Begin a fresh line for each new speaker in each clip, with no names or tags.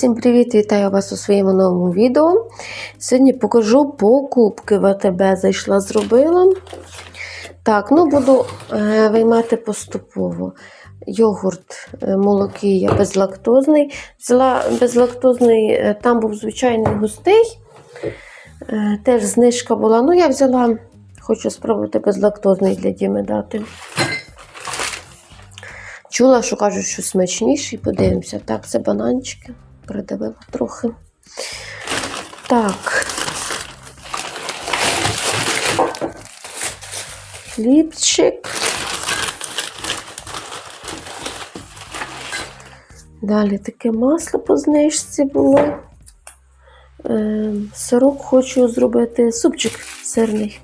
Усім привіт! Вітаю вас у своєму новому відео. Сьогодні покажу покупки в АТБ. Зайшла, зробила. Так, ну буду е, виймати поступово. Йогурт е, молокія безлактозний. Взяла безлактозний, е, там був звичайний густий. Е, теж знижка була. Ну, я взяла, хочу спробувати безлактозний для Діми дати. Чула, що кажуть, що смачніший. Подивимося. Так, це бананчики. Придавила трохи. Так. Хлібчик. Далі таке масло по знижці було. Е, сирок хочу зробити супчик сирний.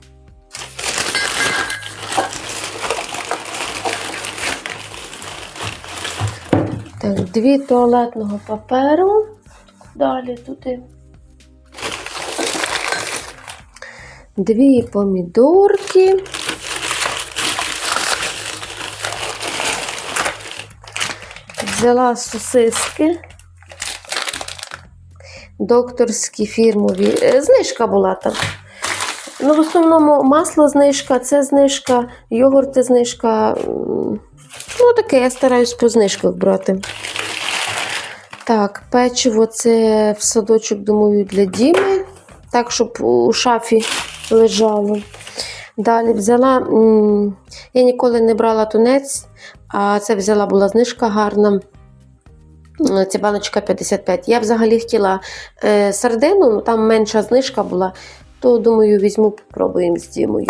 Так, дві туалетного паперу. Далі туди. Дві помідорки. Взяла сосиски. Докторські фірмові. Е, Знижка була там. Ну, в основному масло знижка, це знижка, йогурти знижка. Ну, таке, я стараюсь по знижках брати. Так, печиво це в садочок, думаю, для Діми. Так, щоб у шафі лежало. Далі взяла, я ніколи не брала тунець, а це взяла була знижка гарна. Це баночка 55. Я взагалі хотіла е, сардину, ну там менша знижка була, то думаю, візьму, попробуємо з Дімою.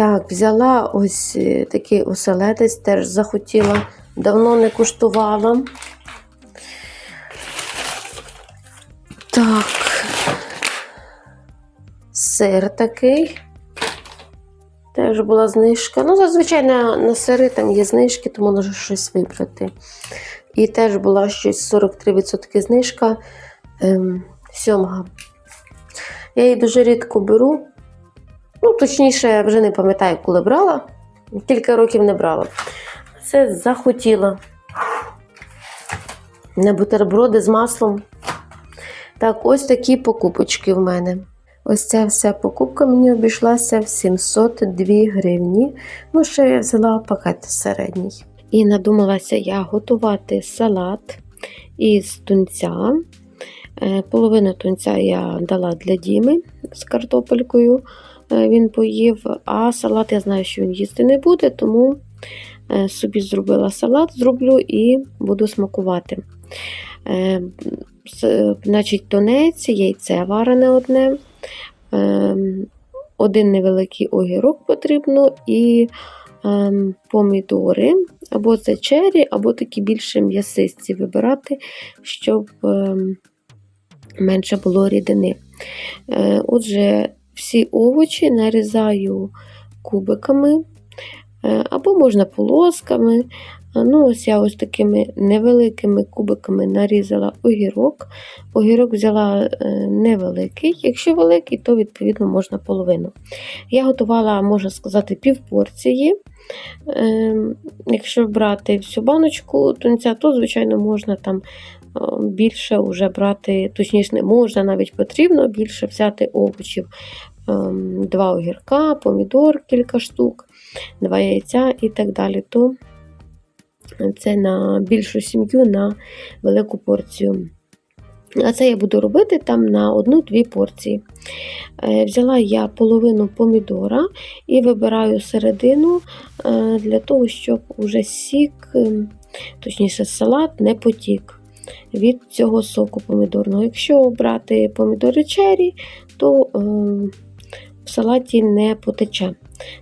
Так, взяла ось е, такий оселедець, теж захотіла, давно не куштувала. Так, сир такий. Теж була знижка. Ну, зазвичай на, на сири там є знижки, тому можна щось вибрати. І теж була щось 43% знижка ем, сьомга. Я її дуже рідко беру. Ну, точніше, вже не пам'ятаю, коли брала. Кілька років не брала. Це захотіла. На бутерброди з маслом. Так, ось такі покупочки в мене. Ось ця вся покупка мені обійшлася в 702 гривні. Ну, ще я взяла пакет середній. І надумалася я готувати салат із тунця. Е, Половину тунця я дала для Діми з картопелькою. Е, Він поїв, а салат я знаю, що він їсти не буде, тому е, собі зробила салат, зроблю і буду смакувати. Значить, тунець, яйце варене одне, один невеликий огірок потрібно і е, помідори, або це чері, або такі більше м'ясисті вибирати, щоб е, менше було рідини. Е, Отже, всі овочі нарізаю кубиками, е, або можна полосками. Ну, ось я ось такими невеликими кубиками нарізала огірок. Огірок взяла е, невеликий. Якщо великий, то відповідно можна половину. Я готувала, можна сказати, півпорції. Е, Якщо брати всю баночку тунця, то, звичайно, можна там більше вже брати, точніше, не можна, навіть потрібно більше взяти овочів. Ем, Два огірка, помідор кілька штук, два яйця і так далі. То це на більшу сім'ю, на велику порцію. А це я буду робити там на одну-дві порції. Е, Взяла я половину помідора і вибираю середину е, для того, щоб уже сік, е, точніше, салат не потік від цього соку помідорного. Якщо брати помідори чері, то е, в салаті не потече.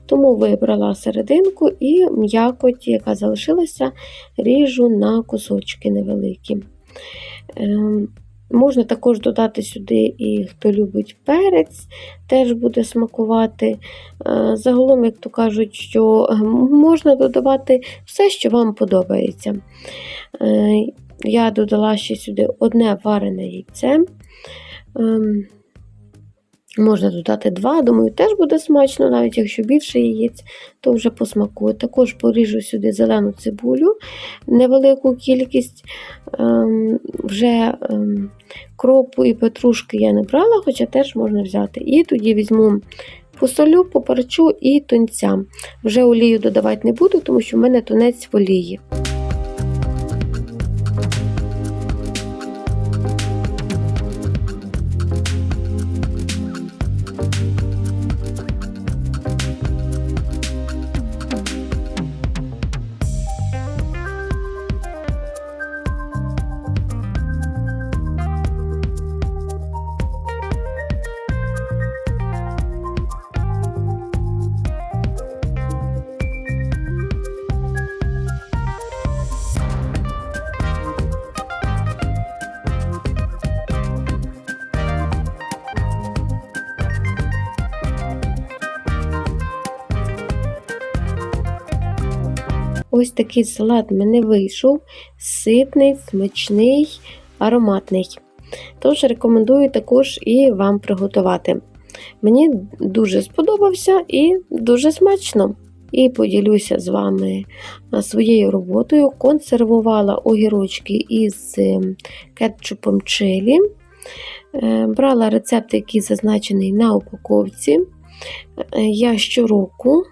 Тому вибрала серединку і м'якоть, яка залишилася, ріжу на кусочки невеликі. Ем, Можна також додати сюди і хто любить перець, теж буде смакувати. Е, Загалом, як то кажуть, що можна додавати все, що вам подобається. Я додала ще сюди одне варене яйце. Ем, Можна додати два, думаю, теж буде смачно, навіть якщо більше яєць, то вже посмакує. Також поріжу сюди зелену цибулю, невелику кількість. Ем, вже ем, кропу і петрушки я не брала, хоча теж можна взяти. І тоді візьму посолю, поперчу і тунця. Вже олію додавати не буду, тому що в мене тунець в олії. Ось такий салат в мене вийшов. Ситний, смачний, ароматний. Тож рекомендую також і вам приготувати. Мені дуже сподобався і дуже смачно. І поділюся з вами своєю роботою. Консервувала огірочки із ем, кетчупом чилі. Е, брала рецепт, який зазначений на упаковці. Е, я щороку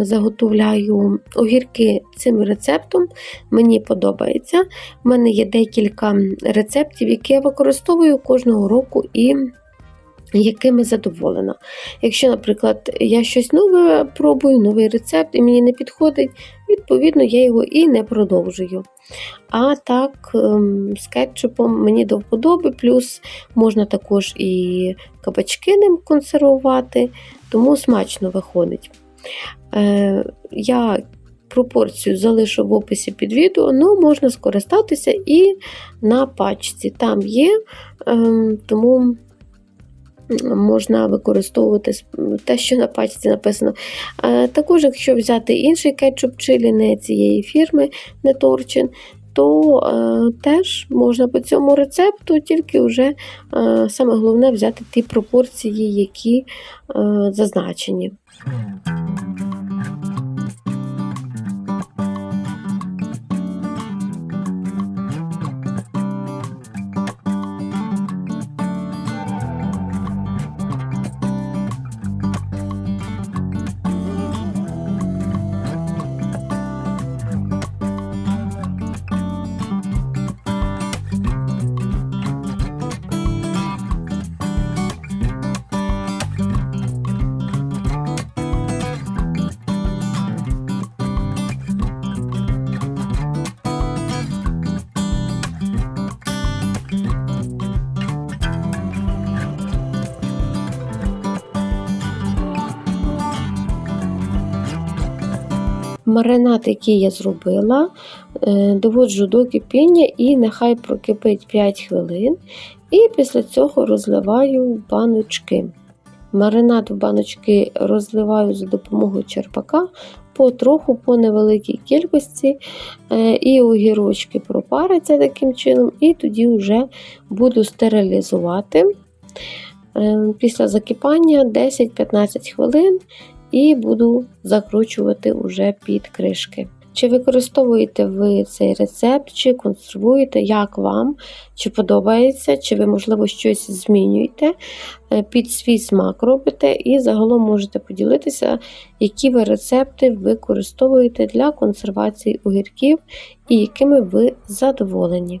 заготовляю огірки цим рецептом, мені подобається. У мене є декілька рецептів, які я використовую кожного року і якими задоволена. Якщо, наприклад, я щось нове пробую, новий рецепт і мені не підходить, відповідно, я його і не продовжую. А так, ем, з кетчупом мені до вподоби, плюс можна також і кабачки ним консервувати, тому смачно виходить. Е, я пропорцію залишу в описі під відео, але ну, можна скористатися і на пачці. Там є, ем, тому можна використовувати те, що на пачці написано. Також, якщо взяти інший кетчуп чилі, не цієї фірми, не Торчин, то е, теж можна по цьому рецепту, тільки вже е, саме головне взяти ті пропорції, які е, зазначені. Маринад, який я зробила, е, доводжу до кипіння і нехай прокипить 5 хвилин. І після цього розливаю баночки. Маринад в баночки розливаю за допомогою черпака потроху по невеликій кількості, е, і огірочки пропаряться таким чином, і тоді вже буду стерилізувати. Е, після закипання 10-15 хвилин і буду закручувати уже під кришки. Чи використовуєте ви цей рецепт, чи консервуєте, як вам, чи подобається, чи ви, можливо, щось змінюєте, е, під свій смак робите, і загалом можете поділитися, які ви рецепти використовуєте для консервації огірків і якими ви задоволені.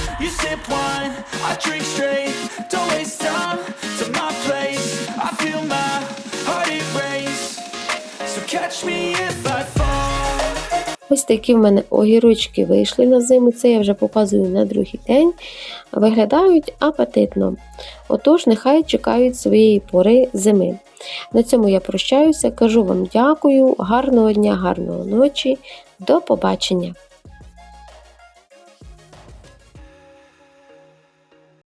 You sip wine, I drink straight. Don't waste time to my place. I feel my heart it. So catch me if I fall.
Ось такі в мене огірочки вийшли на зиму. Це я вже показую на другий день. Виглядають апетитно. Отож, нехай чекають своєї пори зими. На цьому я прощаюся. Кажу вам дякую, гарного дня, гарного ночі. До побачення!